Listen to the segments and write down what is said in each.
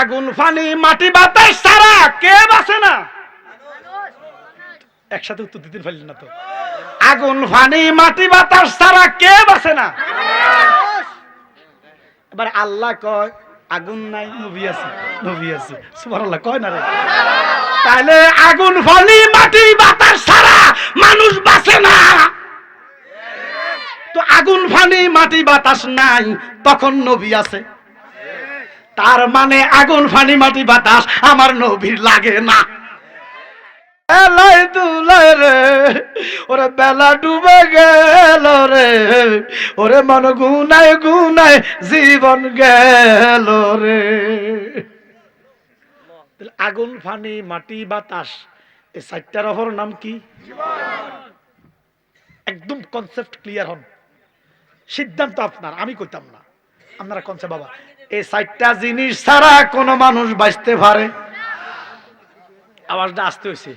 আগুন, ফানি, মাটি, বাতাস সারা কে বাসে না। একসাথে উত্তর দিতে পারলেন না তো। আগুন, ফানি, মাটি, বাতাস সারা কে বাসে না। এবার আল্লাহ কয়, আগুন নাই, নবী আছে নবী আছে। সুবহানাল্লাহ, কয় না রে? তাহলে আগুন, ফানি, মাটি, বাতাস সারা মানুষ বাসে না। তো আগুন, ফানি, মাটি, বাতাস নাই, তখন নবী আছে। তার মানে আগুন, ফানি, মাটি, বাতাস আমার নবীর লাগে না। মন জীবন গেল রে। আগুন, ফানি, মাটি, বাতাস, এই চারটার অপর নাম কি? একদম কনসেপ্ট ক্লিয়ার হন। সিদ্ধান্ত আপনার, আমি কইতাম না। আপনারা কনসে বাবা? এই চারটা জিনিস ছাড়া কোনো মানুষ বাঁচতে পারে। আওয়াজটা আসতে হয়েছে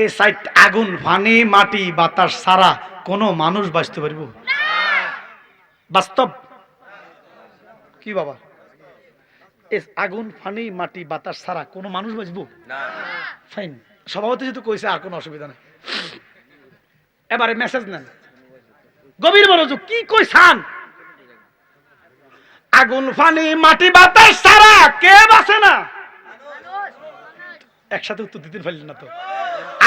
এই সাইট আগুন পানি মাটি বাতাস ছাড়া কোনো মানুষ বাঁচতে পারব। বাস্তব? কি বাবা? এই আগুন পানি মাটি বাতাস ছাড়া কোনো মানুষ বাঁচবো? ফাইন সভাপতি যেহেতু কইছে আর কোনো অসুবিধা নেই। এবারে মেসেজ নেন। গভীর মনোযোগ। কি কইছান? আগুন পানি মাটি, বাতাস ছাড়া কে বাঁচে না। একসাথে উত্তর দিতে পারলেন না তো।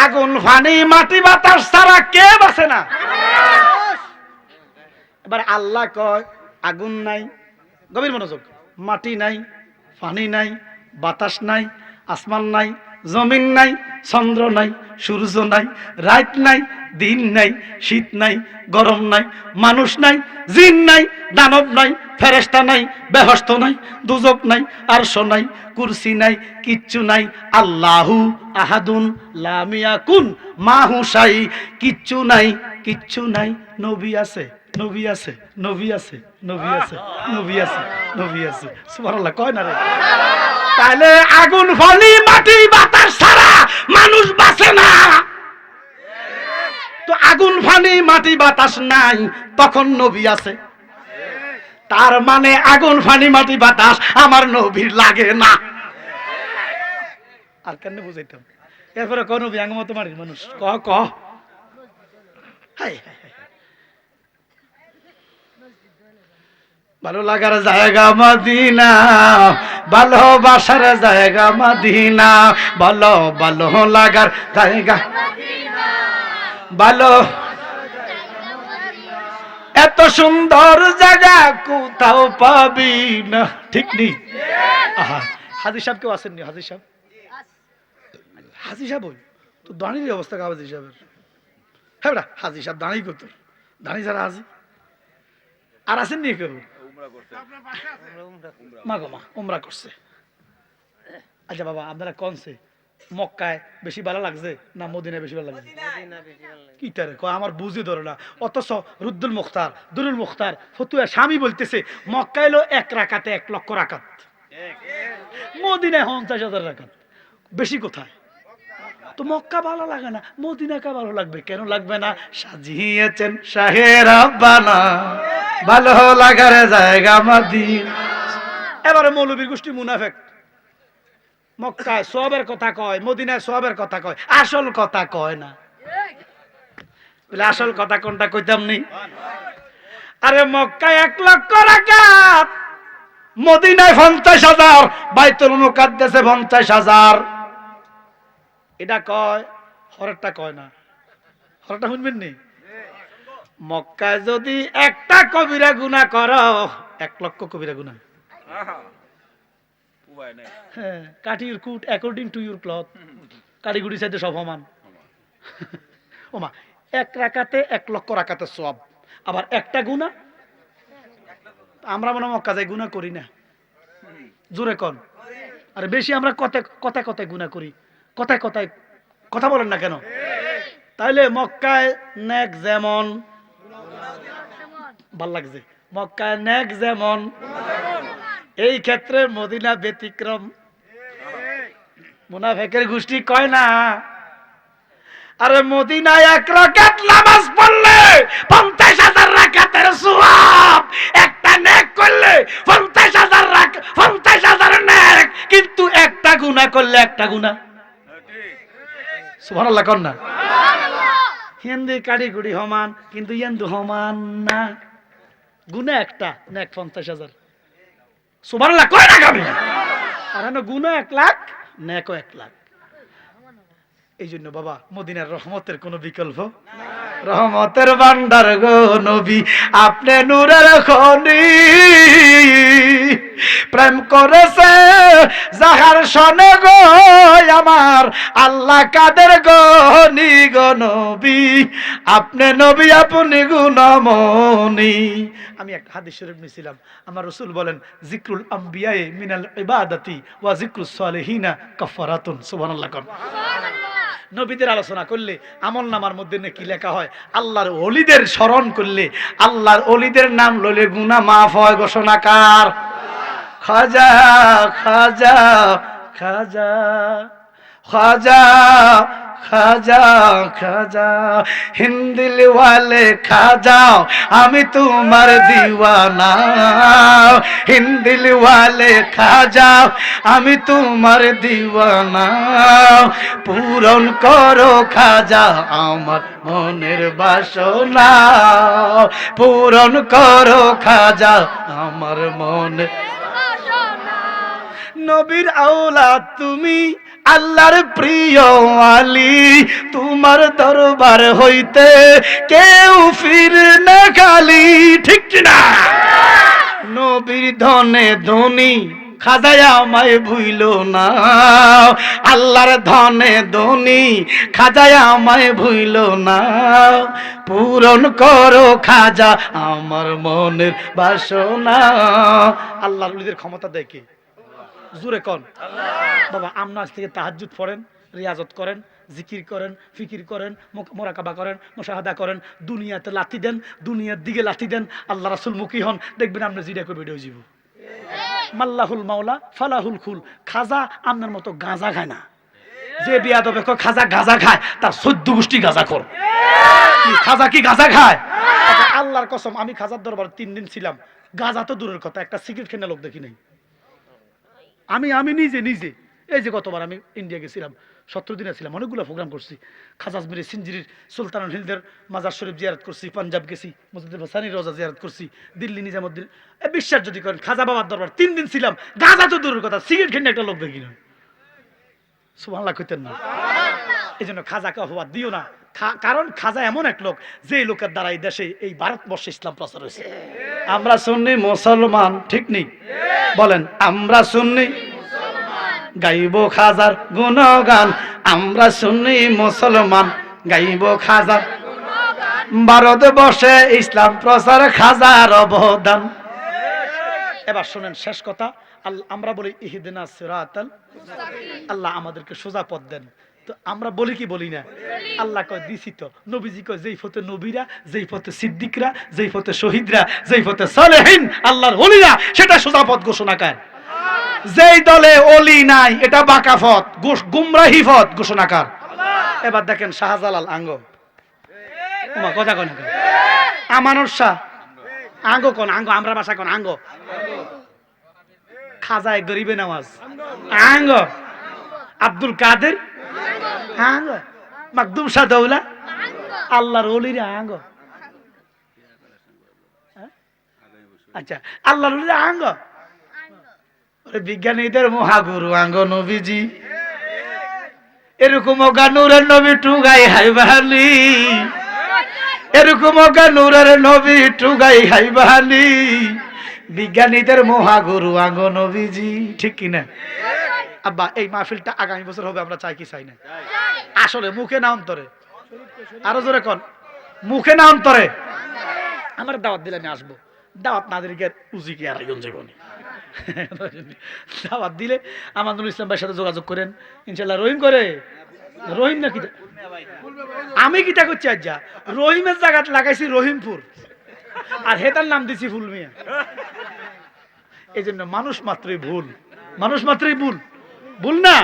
আগুন পানি মাটি, বাতাস ছাড়া কে বাঁচে না। এবার আল্লাহ কয়, আগুন নাই, গভীর মনোযোগ। মাটি নাই পানি নাই, বাতাস নাই, আসমান নাই, জমিন নাই, চন্দ্র নাই, সূর্য নাই, রাত নাই দিন নাই, শীত নাই, গরম নাই, মানুষ নাই, জিন নাই, দানব নাই ফেরেস্তা নাই, বেহস্ত নাই, দুজক নাই, আরশ নাই, কুরসি নাই, কিচ্ছু নাই, আল্লাহু আহাদুন লামিয়া কুন মাহু সাই কিচ্ছু নাই কিচ্ছু নাই, নবী আছে নবী আছে নবী আছে নবী আছে নবী আছে নবী আছে, সুবহানাল্লাহ, কয় না রে? তাহলে আগুন ফলি মাটি বাতাস ছাড়া মানুষ বাঁচে না। আগুন ফানি, মাটি বাতাস নাই, তখন নবী আছে। তার মানে আগুন ফানি, মাটি বাতাস আমার নবীর লাগে না। আর কেন বুঝাইতাম এরপরে কোন নবী আঙ্গ মতো মারির মানুষ? ক ক। ভালো লাগার জায়গা মদিনা ভালোবাসার জায়গা মদিনা, ভালো ভালো লাগার জায়গা ভালো। এত সুন্দর জায়গা কোথাও পাবি না। ঠিক নেই হাজির সাহেব কেউ আসেননি, হাজির সাহেব? হাজির সাহেব ওই তো দাঁড়িয়ে অবস্থা কা হাজির সাহেবের? হ্যাঁ বেটা, হাজির সাহেব দাঁড়িয়ে করতো দাঁড়িয়ে যারা হাজি আর আসেননি কেউ? মা গো মা, উমরা করছে। আচ্ছা বাবা, আপনারা কনছে মক্কায় বেশি ভালো লাগছে না মদিনায় বেশি ভালো লাগছে? কি তারে কয়? আমার বুঝে ধরে না। অথচ রুদ্দুল মুখতার দুরুল মুখতার ফতুয়া স্বামী বলতেছে মক্কা এলো এক রাকাতে এক লক্ষ রাকাত। মদিনায় পঞ্চাশ হাজার রাকাত। বেশি কোথায়? তো মক্কা ভালো লাগে না মদিনাকে ভালো লাগবে কেন? লাগবে না? সাজিয়েছেন শাহের আব্বানা। ভালো লাগার জায়গা মাদিন। এবারে মৌলবীর গোষ্ঠী মুনাফেক। মক্কায় সবের কথা কয়, মদিনায় সবের কথা কয়, আসল কথা কয় না। আসল কথা কোনটা কইতাম নি? আরে মক্কায় এক লক্ষ রাকাত, মদিনায় পঞ্চাশ হাজার, বাইতুল মুকাদ্দেসে পঞ্চাশ হাজার। এটা কয়, হরেরটা কয় না। হরেরটা শুনবেন নি? মক্কায় যদি একটা কবিরা গুণা করো, এক লক্ষ কবিরা গুণা হ্যাঁ কাট ইউর কুট অ্যাকর্ডিং টু ইউর ক্লথ সাইডে সব সমান। ওমা এক রাকাতে এক লক্ষ রাকাতে সব আবার একটা গুণা? আমরা মনে মক্কা যাই গুণা করি না। জোরে কন। আরে বেশি আমরা কথায় কথায় কথায় গুণা করি। কথায় কথায় কথা বলেন না কেন? তাইলে মক্কায় নেক যেমন ভালো লাগছে। মক্কায় নেক যেমন এই ক্ষেত্রে মদিনা ব্যতিক্রম। মুনাফেকের গোষ্ঠী কয় না? আরে মদিনায় এক রাকাত নামাজ পড়লে পঞ্চাশ হাজার রাকাতের সওয়াব। একটা নেক করলে পঞ্চাশ হাজার রাখ পঞ্চাশ হাজার নেক। কিন্তু একটা গুণা করলে একটা গুণা সুবহানাল্লাহ কর না। হিন্দি কাড়ি গুড়ি সমান কিন্তু ইন্দু সমান না। গুণা একটা নেক পঞ্চাশ হাজার। সুবহানাল্লাহ, কয় না আমি আর গুণা এক লাখ, নেকও এক লাখ। এই জন্য বাবা, মদিনার রহমতের কোনো বিকল্প রহমতের ভান্ডার গো নবী, আপনি নূরের খনি। প্রেম করেছে যাহার সনে গো আমার আল্লাহ কাদের গনি গো নবী। আপনি নবী, আপনি গুণমনি আমি একটা হাদিস শরীফ নিছিলাম আমার রসুল বলেন, জিক্রুল আম্বিয়ায়ে মিনাল ইবাদাতি ওয়া জিক্রুস সালেহিনা কাফারাতুন সুবহানাল্লাহ কম নবীদের আলোচনা করলে আমল নামার মধ্যে নাকি লেখা হয়, আল্লাহর অলিদের স্মরণ করলে, আল্লাহর অলিদের নাম লইলে গুনা মাফ হয় ঘোষণাকার খাজা খাজা খাজা। খাজা খাজা খাজা হিন্দিল ওয়ালে খাজাও আমি তোমার দিওয়ানা। হিন্দিল ওয়ালে খাজাও আমি তোমার দিওয়ানা। পূরণ করো খাজা আমার মনের বাসনা। পূরণ করো খাজা আমার মনে নবীর আওলাদ তুমি আল্লাহর প্রিয় আলী, তোমার দরবার হইতে কেউ ফির না খালি, ঠিক না নবীর ধনে ধনী খাজায় আমায় ভুইল না। আল্লাহর ধনে ধনী খাজায় আমায় ভুইল না। পূরণ করো খাজা আমার মনের বাসনা। আল্লাহর ক্ষমতা দেখে। জোরে কন। বাবা আমরা আজ থেকে তাহাজ্জুদ পড়েন রিয়াজত করেন জিকির করেন ফিকির করেন মোরাকাবা করেন মোশাহাদা করেন দুনিয়াতে লাথি দেন দুনিয়ার দিকে লাথি দেন আল্লাহ রাসুল মুখী হন। দেখবেন আমরা জিরা করবে এটাও জীব মাল্লাহুল মাওলা ফালাহুল খুল খাজা আপনার মতো গাঁজা খায় না। যে বিয়া তবে খাজা গাঁজা খায় তার চোদ্দ গোষ্ঠী গাঁজা কর খাজা কি গাঁজা খায়? আচ্ছা, আল্লাহর কসম আমি খাজার দরবার তিন দিন ছিলাম। গাঁজা তো দূরের কথা একটা সিগারেট খেনে লোক দেখি নাই। আমি আমি নিজে নিজে। এই যে গতবার আমি ইন্ডিয়া গেছিলাম সত্তর দিনে ছিলাম, অনেকগুলো প্রোগ্রাম করছি। খাজাজমিরি সিঞ্জিরির সুলতান হিলদের মাজার শরীফ জিয়ারত করছি, পাঞ্জাব গেছি, মসজিদ সানি রোজা জিয়ারত করছি, দিল্লি নিজামুদ্দিন বিশ্বাস যদি করেন, খাজা বাবার দরবার, তিন দিন ছিলাম, গাঁজা তো দূরের কথা, সিগারেট খেলে একটা লোক দেখি না সুবহানাল্লাহ কইতেন না। এই জন্য খাজাকে অপবাদ দিও না। কারণ খাজা এমন এক লোক, যে লোকের দ্বারা এই দেশে এই ভারতবর্ষে ইসলাম প্রচার হয়েছে। আমরা শুননি মুসলমান, ঠিক নেই? বলেন, আমরা শুননি গাইব খাজার গুণগান। আমরা শুনি মুসলমান। গাইব খাজার ভারত বসে ইসলাম প্রচার খাজার অবদান। এবার শুনেন শেষ কথা। আল্লাহ আমরা বলি, ইহিদিনা সিরাতাল আল্লাহ আমাদেরকে সোজা পথ দেন। তো আমরা বলি কি বলি না? আল্লাহ কয় দিছি তো। নবীজি কয় যেই পথে নবীরা যেই পথে সিদ্দিকরা যেই পথে শহীদরা যেই পথে সালেহীন আল্লাহর ওলিরা সেটা সোজা পথ ঘোষণা করেন। যেই দলে অলি নাই এটা বাঁকা পথ গোস- গুমরাহি পথ ঘোষণাকার এবার দেখেন শাহজালাল আঙ্গ। ওমা কথা কন? আমানুর শাহ। আঙ্গ কোন? আঙ্গ আমরা ভাষা কোন? আঙ্গ। খাজায় গরিবে নামাজ। আঙ্গ। আব্দুল কাদের আঙ্গ। মাকদুম শাহ দৌলা। আল্লাহর অলিরা আঙ্গ। হ্যাঁ? আচ্ছা আল্লাহর অলিরা আঙ্গ। বিজ্ঞানীদের মহাগুরু আঙ্গ নবীজি। এরকম অগা নূরের নবী টুগাই হাইবাহালি এরকম অগা নূরের নবী টুগাই হাইবাহালি বিজ্ঞানীদের মহাগুরু আঙ্গ নবীজি, ঠিক কিনা? আব্বা এই মাহফিলটা আগামী বছর হবে আমরা চাই কি চাই না আসলে মুখে না অন্তরে। আরও জোরে কন। মুখে না অন্তরে। আমার দাওয়াত দিলে আমি আসব। দাওয়াত না দিলে উজি কি আর জীবনে? দাওয়াত দিলে আমানুল ইসলাম ভাইয়ের সাথে যোগাযোগ করেন। ইনশাল্লাহ রহিম করে। রহিম না কিতা আমি কিতা করছি আজ যা রহিমের জায়গাত লাগাইছি রহিমপুর। আর হেতার নাম দিছি ফুলমিয়া এই জন্য মানুষ মাত্রই ভুল। মানুষ মাত্রই ভুল। ভুল না?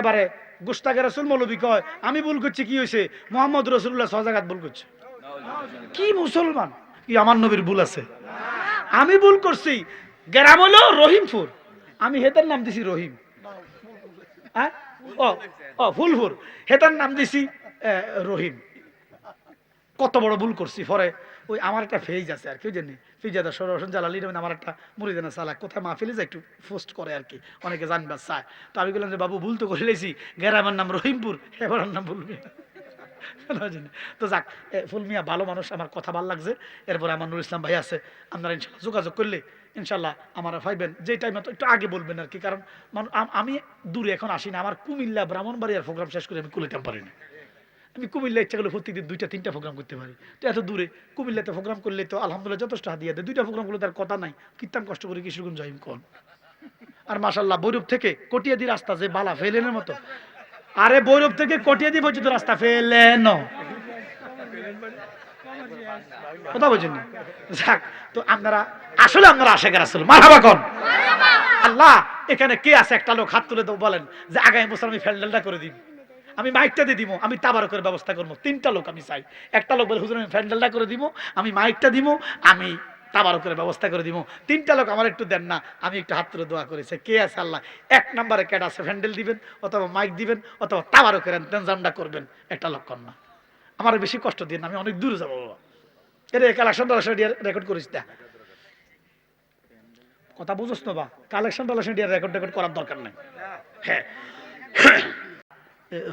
এবারে গুস্তাকে রসুল মৌলবী কয়, আমি ভুল করছি, কি হয়েছে মোহাম্মদ রসুল্লাহ সজাগাত ভুল করছে। কি মুসলমান? কি আমার নবীর ভুল আছে। আমি ভুল করছি। গ্রাম হলো রহিমপুর। আমি হেতার নাম দিছি রহিম। হ্যাঁ? হেতার নাম দিছি রহিম। কত বড় ভুল করছি, পরে ওই আমার একটা ফেজ আছে আর, কেউ জানি? ফিজাদা সরসন জালালি আমার একটা মুরিদানা কোথায় মাহফিলে যায় একটু পোস্ট করে আর কি। অনেকে চায়। তো আমি বললাম যে, বাবু, ভুল তো করে লেছি। গ্রামের নাম রহিমপুর, এবার নাম তো যাক ফুলমিয়া ভালো মানুষ, আমার কথা ভালো লাগছে। এরপরে আমার নুর ইসলাম ভাই আছে, আপনারা ইনশাল্লাহ যোগাযোগ করলে ইনশাল্লাহ আমার পাইবেন। যে টাইমে তো একটু আগে বলবেন আর কি, কারণ আমি দূরে এখন আসি না। আমার কুমিল্লা ব্রাহ্মণবাড়িয়ার প্রোগ্রাম শেষ করে আমি কুলিতাম পারি না। আমি কুমিল্লা ইচ্ছা করলে প্রত্যেকদিন দুইটা তিনটা প্রোগ্রাম করতে পারি। তো এত দূরে কুমিল্লাতে প্রোগ্রাম করলে তো আলহামদুলিল্লাহ যথেষ্ট হাতিয়া দেয়। দুইটা প্রোগ্রাম করলে তার কথা নাই। কীর্তান কষ্ট করে কিশোরগঞ্জ যাইম কোন। আর মাসাল্লাহ বৈরব থেকে কটিয়াদি রাস্তা যে বালা ফেলেনের মতো। আরে বৈরব থেকে কটিয়াদি পর্যন্ত রাস্তা ফেলেন। কথা বলছেন যাক তো আপনারা আসলে আপনারা আশেখের আসলে মারহাবা কোন। আল্লাহ এখানে কে আছে? একটা লোক হাত তুলে দেবো বলেন যে আগামী বছর আমি ফ্যান্ডেলটা করে দিব আমি মাইকটা দিয়ে দিব আমি তাবারকের ব্যবস্থা করব তিনটা লোক আমি চাই। একটা লোক বলে, হুজুর, আমি ফ্যান্ডেলটা করে দিব আমি মাইকটা দিব আমি তাবারকের ব্যবস্থা করে দিব তিনটা লোক আমার একটু দেন না, আমি একটু হাত তুলে দোয়া করেছে কে আছে আল্লাহ? এক নম্বরে ক্যাট আছে, ফ্যান্ডেল দিবেন, অথবা মাইক দিবেন, অথবা তাবারকের তেনজামটা করবেন। একটা লোক কর না। আমার বেশি কষ্ট দিন, আমি অনেক দূরে যাব, বাবা। এটা কালেকশন টালেকশন রেকর্ড করিস না কথা বুঝোস না, বা। কালেকশন টালেকশন রেকর্ড রেকর্ড করার দরকার নাই। হ্যাঁ।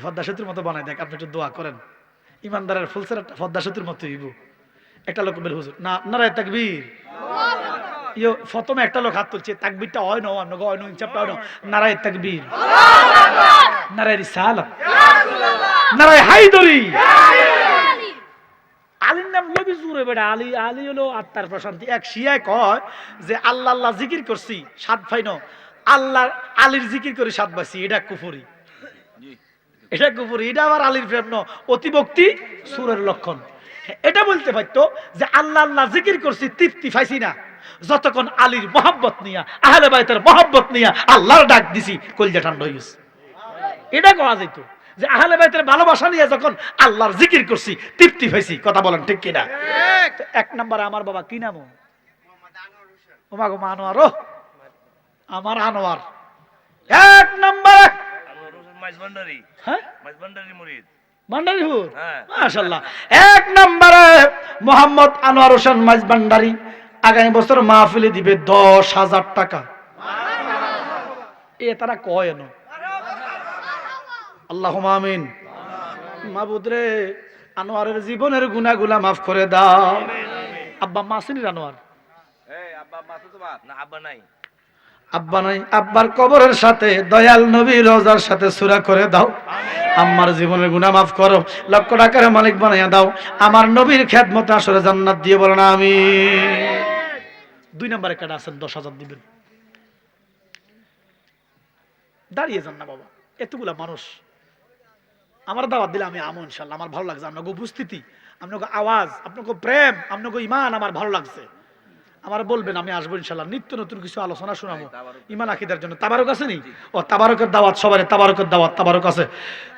পদ্মা সেতুর মতো বানাই দেখ, আপনি একটু দোয়া করেন। ইমানদারের ফুলসের একটা পদ্মা সেতুর মতো ইবু একটা লোক বের হুজুর, না, আপনারা তাকবীর? ইয়ো, প্রথমে একটা লোক হাত তুলছে, তাকবীরটা হয় না অন্য হয় না ইনচাপটা হয় না নারায় তাকবীর। নারায় রিসালাত। নারায় হাইদরি আলীর নাম লবি জুড়ে বেড়া, আলী আলী হলো আত্মার প্রশান্তি। এক শিয়ায় কয় যে, আল্লাহ আল্লাহ জিকির করছি, সাত ফাইন আল্লাহ, আলীর জিকির করি সাত বাসি এটা কুফুরি। এটা কুফুরি এটা আবার আলীর প্রেম ন অতিভক্তি সুরের লক্ষণ। এটা বলতে পারতো যে আল্লাহ আল্লাহ জিকির করছি তৃপ্তি পাইছি না। যতক্ষণ আলীর মহাব্বত নিয়া আহলে বাইতের মহাব্বত নিয়া আল্লাহর ডাক দিছি কলজা ঠান্ডা হয়ে গেছে। এটা করা যেত যে আহলে বাইতের ভালোবাসা নিয়ে যখন আল্লাহর জিকির করছি তৃপ্তি পাইছি কথা বলেন ঠিক কিনা? এক নম্বরে আমার বাবা কি নাম? ওমা গো আনোয়ার ও। আমার আনোয়ার। এক নম্বরে হ্যাঁ? মুরিদ। হ্যাঁ। মাশাল্লাহ এক নম্বরে মোহাম্মদ আনোয়ার হোসেন মাইজ ভান্ডারি আগামী বছর মাহফিলে দিবে দশ হাজার টাকা। এ তারা কয় না আল্লাহ আমিন। আনোয়ারের জীবনের গুনাগুলা মাফ করে দাও। আব্বা মাসিনির আনোয়ার। না আব্বা নাই। আব্বা নাই, আব্বার কবরের সাথে দয়াল নবী রোজার সাথে সুরা করে দাও। আমার জীবনের গুনাহ মাফ করো, লক্ষ টাকার মালিক বানাইয়া দাও। আমার নবীর খেদমত আসলে জান্নাত দিয়ে বলেন আমি দুই নম্বরে কাটা আছেন, দশ হাজার দিবেন। দাঁড়িয়ে যান না বাবা, এতগুলা মানুষ। আমার দাওয়াত দিলে আমি আমো ইনশাল্লাহ, আমার ভালো লাগছে। আপনাকে উপস্থিতি, আপনাকে আওয়াজ, আপনাকে প্রেম, আপনাকে ইমান আমার ভালো লাগছে। আমার বলবেন আমি আসব ইনশাল্লাহ। নিত্য নতুন কিছু আলোচনা শোনাবো। ইমান আকিদার জন্য। তাবারক আছে নি? ও তাবারকের দাওয়াত সবার তাবারকের দাওয়াত তাবারক আছে।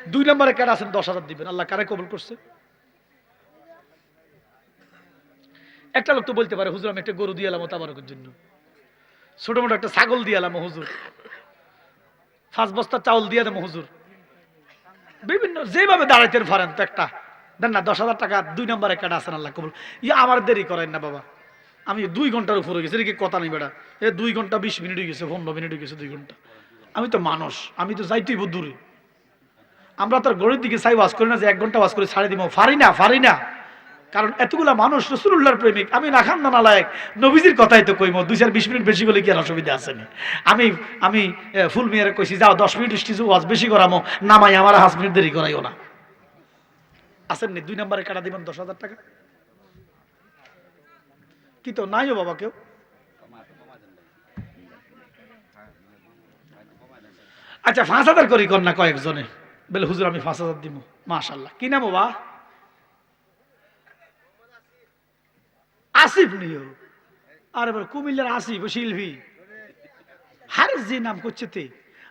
দুই নম্বরে কেন আছেন? দশ হাজার দিবেন। আল্লাহ কারে কবুল করছে? একটা লোক তো বলতে পারে হুজুর আমি একটা গরু দিয়ে এলাম তাবারকের জন্য। ছোট মোটো একটা ছাগল দিয়ে এলাম হুজুর। পাঁচ বস্তা চাউল দিয়ে দেবো হুজুর। বিভিন্ন যেভাবে দাঁড়াইতে পারেন তো একটা। দেন না দশ হাজার টাকা দুই নম্বরে কাটা আছেন? আল্লাহ কবুল। ইয়ে আমার দেরি করেন না বাবা। আমি দুই ঘণ্টার উপর গেছে। এদিকে কথা নেই বেটা এ দুই ঘণ্টা বিশ মিনিট হয়ে গেছে, পনেরো মিনিট গেছে দুই ঘণ্টা। আমি তো মানুষ, আমি তো যাইতেই দূরে। আমরা তো আর গড়ির দিকে চাই ওয়াজ করি না যে এক ঘণ্টা ওয়াজ করে ছাড়ে দিব। ফারি না ফারি না। কারণ এতগুলা মানুষ রসুল্লাহর প্রেমিক। আমি রাখান না নালায়ক। নবীজির কথাই তো কইম, দুই চার বিশ মিনিট বেশি করলে কি আর অসুবিধা আছে নি? আমি আমি ফুল মিয়ারে কইছি, যাও, দশ মিনিট স্টিজু ওয়াজ বেশি করামো। নামাই আমার পাঁচ মিনিট দেরি করাইও না। আসেন নি? দুই নম্বরে কাটা দিবেন দশ হাজার টাকা? কি তো? নাইও বাবা কেউ? আচ্ছা পাঁচ হাজার করি কর না কয়েকজনে। বলে, হুজুর, আমি পাঁচ হাজার দিব মাশাল্লাহ কি নাম বাবা? আসিফ নিও আর এবার কুমিল্লার আসিফ শিল্পী। হারিস যে নাম করছে তে।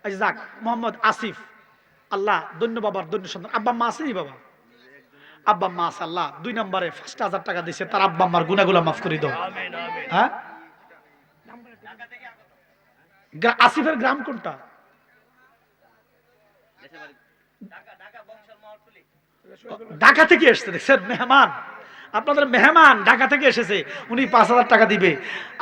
আচ্ছা যাক, মোহাম্মদ আসিফ। আল্লাহ দন্য বাবার দন্য সন্তান। আব্বা মা আসেনি বাবা। আব্বা মা সাল্লাহ দুই নম্বরে ফার্স্ট হাজার টাকা দিছে, তার আব্বা আমার গুনাগুলা মাফ করে দাও। হ্যাঁ? আসিফের গ্রাম কোনটা? ঢাকা থেকে এসছে, দেখছেন? মেহমান। আপনাদের মেহমান ঢাকা থেকে এসেছে উনি পাঁচ হাজার টাকা দিবে।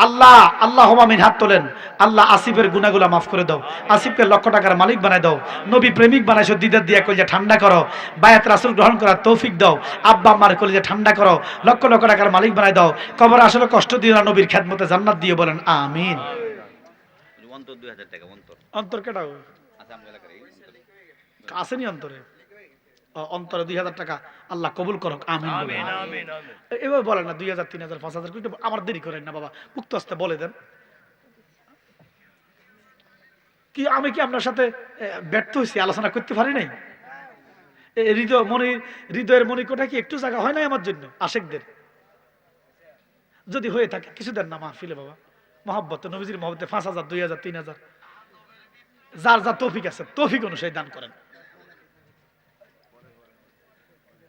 আল্লাহ আল্লাহ হমামিন হাত তোলেন। আল্লাহ আসিফের গুনাগুলা মাফ করে দাও। আসিফকে লক্ষ টাকার মালিক বানায় দাও। নবী প্রেমিক বানাইছো দিদার দিয়া কলিজা ঠান্ডা করো। বায়াত রাসুল গ্রহণ করার তৌফিক দাও। আব্বা আম্মার কলিজা ঠান্ডা করো। লক্ষ লক্ষ টাকার মালিক বানায় দাও। কবর আসলে কষ্ট দিও না নবীর খ্যাতমতে জান্নাত দিয়ে বলেন আমিন। অন্তর কেটাও আচ্ছা। আসেনি অন্তরে? অন্তরে দুই হাজার টাকা আল্লাহ কবুল করক আমিন এ- এভাবে বলেন না দুই হাজার তিন হাজার পাঁচ হাজার আমার দেরি করেন না বাবা মুক্ত আসতে বলে দেন। কি আমি কি আপনার সাথে ব্যর্থ হয়েছি আলোচনা করতে পারি নাই? হৃদয় মনি হৃদয়ের মনিকোটা কি একটু জায়গা হয় নাই আমার জন্য আশেকদের? যদি হয়ে থাকে কিছু দেন না মাহফিলে বাবা। মহব্বত নবীজির মহব্বতে পাঁচ হাজার দুই হাজার তিন হাজার। যার যা তৌফিক আছে তৌফিক অনুসারে দান করেন।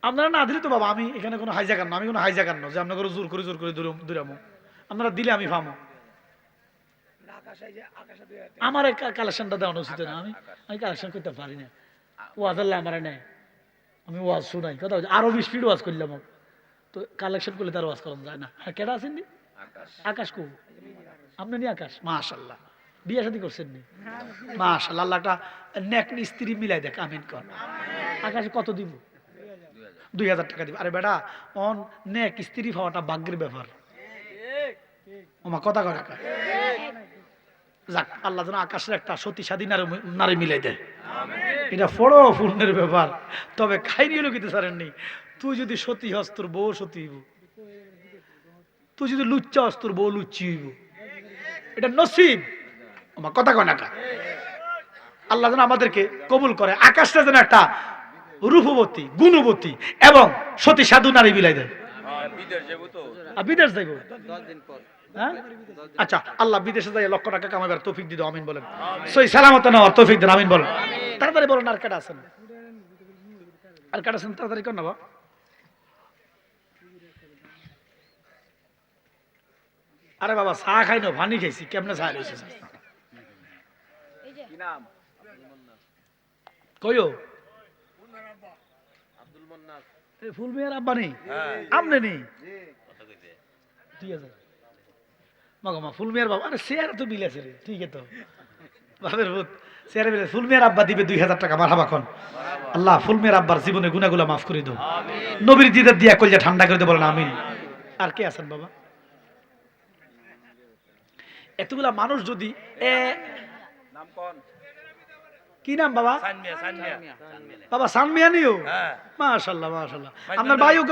আপনারা না দিলে তো বাবা, আমি এখানে কোনো হাইজাকার না, আমি কোনো হাইজাকার না, যে আপনাকে জোর করে জোর করে দূরে- দূরামো আপনারা দিলে আমি ফামো আমার কালেকশনটা দেওয়া উচিত না, আমি আমি কালেকশন করতে পারি না। ওয়াজ আল্লাহ আমার নেয়। আমি ওয়াজ শুনাই, কথা হচ্ছে আরও বিশ ফিট ওয়াজ করলাম। তো কালেকশন করলে তার ওয়াজ করানো যায় না। হ্যাঁ কেডা আছেন নি? আকাশ কো? আপনি নি আকাশ? মাশাল্লাহ বিয়ে শাদী করছেন নি? মাশাল্লাহ আল্লাহ একটা নেক স্ত্রী মিলাই দেখ, আমিন কর। আকাশে কত দিব? দুই হাজার টাকা দিবে। আরে বেটা, অন, নেক, স্ত্রী পাওয়াটা ভাগ্যের ব্যাপার। কথা কয় যাক, আল্লাহ যেন আকাশের একটা সতী স্বাধীন নারী মিলাই দেয়। এটা বড় পূর্ণের ব্যাপার। তবে খাইনি হলো কিন্তু সারেননি তুই যদি সতী হস, তোর বউ সতী হইব। তুই যদি লুচ্চা হস, তোর বউ লুচ্চি হইব। এটা নসিব। আমার কথা কয় না আল্লাহ যেন আমাদেরকে কবুল করে। আকাশটা যেন একটা রূপবতী গুণবতী এবং সতী সাধু নারী বিলাই দেয় হ্যাঁ, বিদেশ যাব তো? আর বিদেশ যাইব? হ্যাঁ? আচ্ছা আল্লাহ বিদেশে যাই লক্ষ টাকা কামাবার তৌফিক দিদ আমিন বলেন। সই সালামত নেওয়ার তৌফিক দেন আমিন বলেন। তাড়াতাড়ি বলেন আর কাটা আছেন? আর কাটা আছেন? তাড়াতাড়ি কর না বা আরে বাবা চা খাই না ভানি খাইছি কেমনে চা রয়েছে কি নাম? কইও। এ ফুল মেয়ের আব্বা নেই? হ্যাঁ। আমনে নেই? ঠিক আছে। মাগো মা ফুল মেয়ের বাবা আরে শেয়ার তো আছে রে ঠিক আছে তো। বাবের ভূত শেয়ার বিলে ফুল মেয়ের আব্বা দিবে দুই হাজার টাকা মারহাবা খন আল্লাহ ফুল মেয়ের আব্বার জীবনে গুনাগুলা মাফ করে দাও। নবীর দিদার দিয়া কলজা ঠান্ডা করে দে বলেন আমিন। আর কে আছেন বাবা? এতগুলা মানুষ যদি এ নাম কোন? কি নাম বাবা? বাবা সানমিয়া নিও হ্যাঁ। মাশাল্লাহ মাশাল্লাহ। আপনার ভাইও